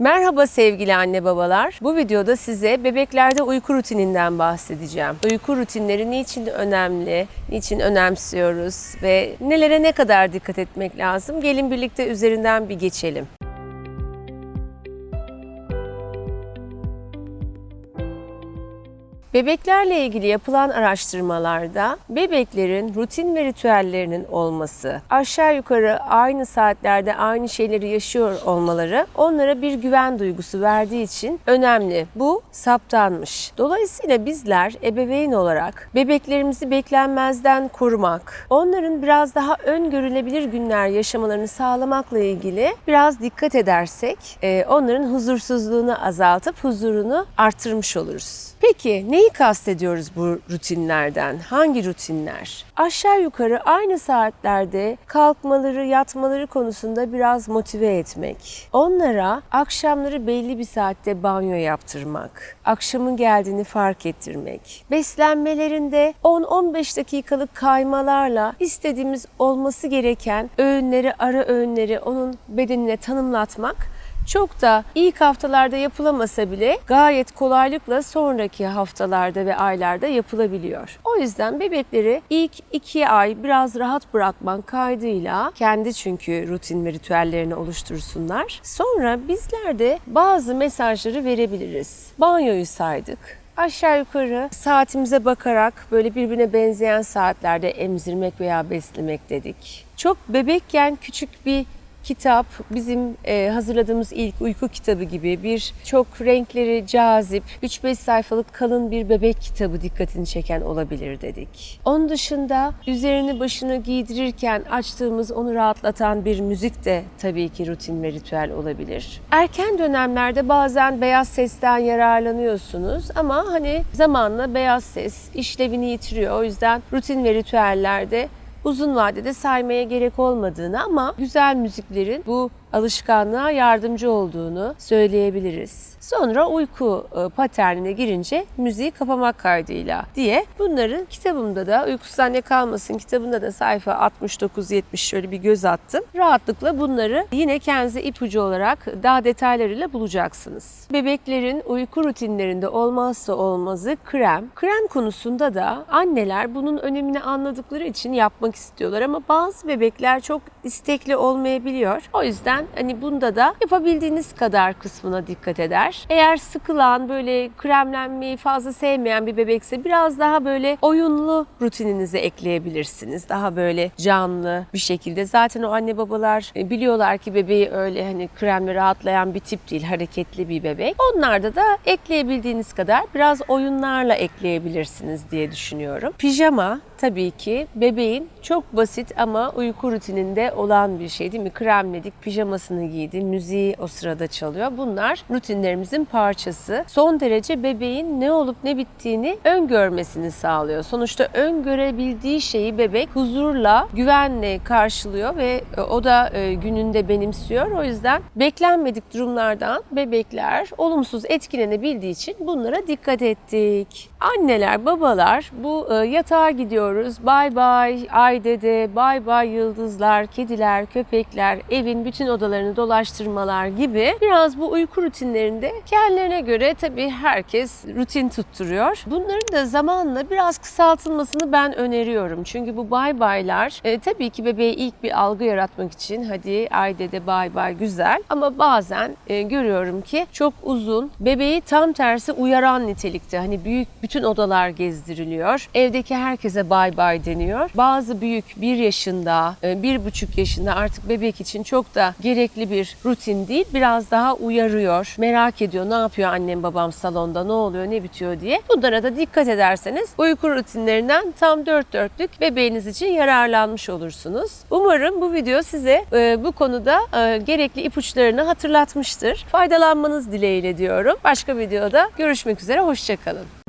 Merhaba sevgili anne babalar. Bu videoda size bebeklerde uyku rutininden bahsedeceğim. Uyku rutinleri niçin önemli, niçin önemsiyoruz ve nelere ne kadar dikkat etmek lazım? Gelin birlikte üzerinden bir geçelim. Bebeklerle ilgili yapılan araştırmalarda bebeklerin rutin ve ritüellerinin olması, aşağı yukarı aynı saatlerde aynı şeyleri yaşıyor olmaları onlara bir güven duygusu verdiği için önemli. Bu saptanmış. Dolayısıyla bizler ebeveyn olarak bebeklerimizi beklenmezden korumak, onların biraz daha öngörülebilir günler yaşamalarını sağlamakla ilgili biraz dikkat edersek e, onların huzursuzluğunu azaltıp huzurunu artırmış oluruz. Peki neyi kastediyoruz bu rutinlerden? Hangi rutinler? Aşağı yukarı aynı saatlerde kalkmaları, yatmaları konusunda biraz motive etmek. Onlara akşamları belli bir saatte banyo yaptırmak. Akşamın geldiğini fark ettirmek. Beslenmelerinde 10-15 dakikalık kaymalarla istediğimiz olması gereken öğünleri, ara öğünleri onun bedenine tanımlatmak çok da ilk haftalarda yapılamasa bile gayet kolaylıkla sonraki haftalarda ve aylarda yapılabiliyor. O yüzden bebekleri ilk iki ay biraz rahat bırakmak kaydıyla kendi çünkü rutin ve ritüellerini oluştursunlar. Sonra bizler de bazı mesajları verebiliriz. Banyoyu saydık. Aşağı yukarı saatimize bakarak böyle birbirine benzeyen saatlerde emzirmek veya beslemek dedik. Çok bebekken küçük bir kitap bizim e, hazırladığımız ilk uyku kitabı gibi bir çok renkleri cazip 3-5 sayfalık kalın bir bebek kitabı dikkatini çeken olabilir dedik. Onun dışında üzerini başını giydirirken açtığımız onu rahatlatan bir müzik de tabii ki rutin ve ritüel olabilir. Erken dönemlerde bazen beyaz sesten yararlanıyorsunuz ama hani zamanla beyaz ses işlevini yitiriyor. O yüzden rutin ve ritüellerde uzun vadede saymaya gerek olmadığını ama güzel müziklerin bu alışkanlığa yardımcı olduğunu söyleyebiliriz. Sonra uyku e, paternine girince müziği kapamak kaydıyla diye bunları kitabımda da uykusuz anne kalmasın kitabında da sayfa 69-70 şöyle bir göz attım. Rahatlıkla bunları yine kendinize ipucu olarak daha detaylarıyla bulacaksınız. Bebeklerin uyku rutinlerinde olmazsa olmazı krem. Krem konusunda da anneler bunun önemini anladıkları için yapmak istiyorlar ama bazı bebekler çok istekli olmayabiliyor. O yüzden hani bunda da yapabildiğiniz kadar kısmına dikkat eder. Eğer sıkılan böyle kremlenmeyi fazla sevmeyen bir bebekse biraz daha böyle oyunlu rutininize ekleyebilirsiniz. Daha böyle canlı bir şekilde. Zaten o anne babalar e, biliyorlar ki bebeği öyle hani kremle rahatlayan bir tip değil, hareketli bir bebek. Onlarda da ekleyebildiğiniz kadar biraz oyunlarla ekleyebilirsiniz diye düşünüyorum. Pijama tabii ki bebeğin çok basit ama uyku rutininde olan bir şey değil mi? Kremledik, pijamasını giydi, müziği o sırada çalıyor. Bunlar rutinlerimizin parçası. Son derece bebeğin ne olup ne bittiğini öngörmesini sağlıyor. Sonuçta öngörebildiği şeyi bebek huzurla, güvenle karşılıyor ve e, o da e, gününde benimsiyor. O yüzden beklenmedik durumlardan bebekler olumsuz etkilenebildiği için bunlara dikkat ettik. Anneler, babalar bu e, yatağa gidiyoruz. Bay bay ay dede, bay bay yıldızlar, kediler, köpekler, evin bütün odalarını dolaştırmalar gibi biraz bu uyku rutinlerinde kendilerine göre tabii herkes rutin tutturuyor. Bunların da zamanla biraz kısaltılmasını ben öneriyorum. Çünkü bu bay baylar e, tabii ki bebeğe ilk bir algı yaratmak için hadi ay dede bay bay güzel ama bazen e, görüyorum ki çok uzun bebeği tam tersi uyaran nitelikte hani büyük bütün odalar gezdiriliyor. Evdeki herkese bay bay deniyor. Bazı büyük bir yaşında, e, bir buçuk yaşında artık bebek için çok da gerekli bir rutin değil. Biraz daha uyarıyor. Merak ediyor ne yapıyor annem babam salonda, ne oluyor, ne bitiyor diye. Bunlara da dikkat ederseniz uyku rutinlerinden tam dört dörtlük bebeğiniz için yararlanmış olursunuz. Umarım bu video size e, bu konuda e, gerekli ipuçlarını hatırlatmıştır. Faydalanmanız dileğiyle diyorum. Başka videoda görüşmek üzere, hoşçakalın.